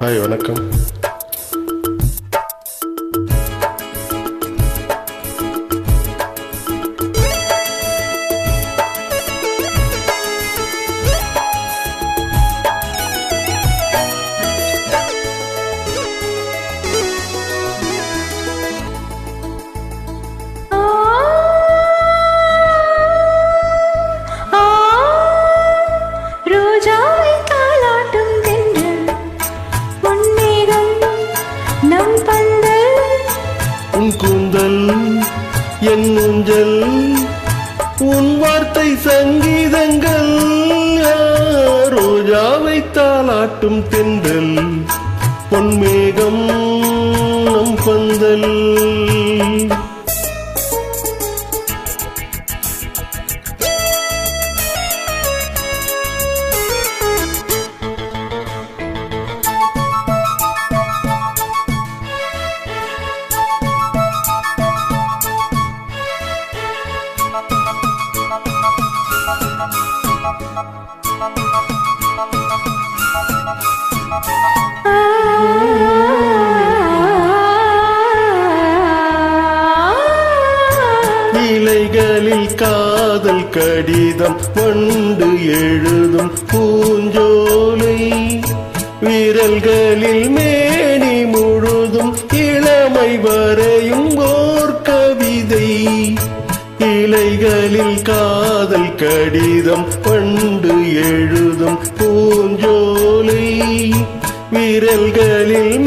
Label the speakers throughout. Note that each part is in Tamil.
Speaker 1: ஹாய் வணக்கம்.
Speaker 2: நம் பந்தல்.
Speaker 1: உன் கூந்தல் என் ஊஞ்சல் உன் வார்த்தை சங்கீதங்கள் ஆ, ரோஜாவை தாளாட்டும் தென்றல் பொன்மேகம் நம் பந்தல் இலைகளில் காதல் கடிதம் வண்டு எழுதும் பூஞ்சோலை. விரல்களில் மேனி முழுதும் இளமை வரையும் ஓர் கவிதை. இலைகளில் காதல் கடிதம் பண்டு எழுதும் பூஞ்சோலை. விரல்களில்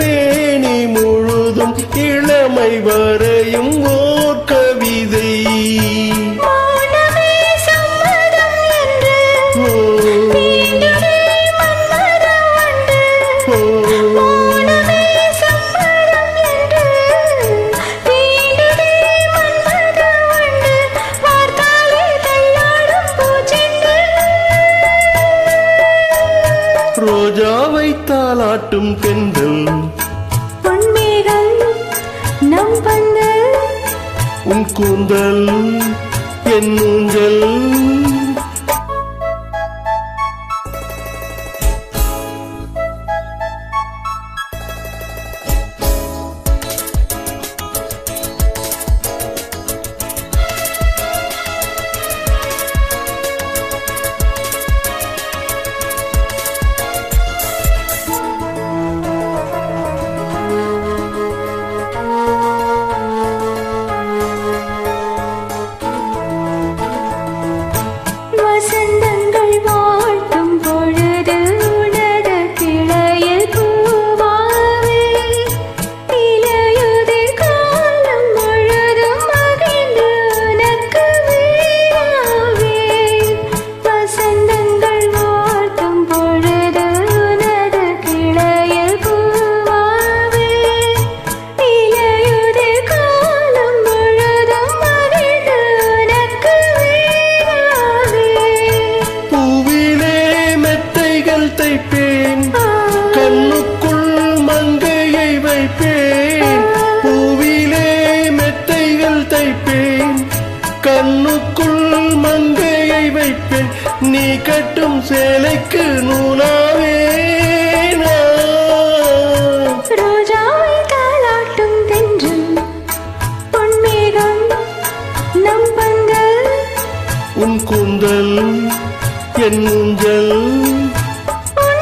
Speaker 1: ரோஜாவை தாளாட்டும் பெண்கள்.
Speaker 2: பொன்மேகம் நம் பந்தல்
Speaker 1: உன் கூந்தல் என் ஊஞ்சல். கண்ணுக்குள் மங்கையை வைப்பேன். நீ கட்டும் சேலைக்கு நூலாவே
Speaker 2: பொன்மேகம்
Speaker 1: உன் கூந்தல் என் ஊஞ்சல்.
Speaker 2: உன்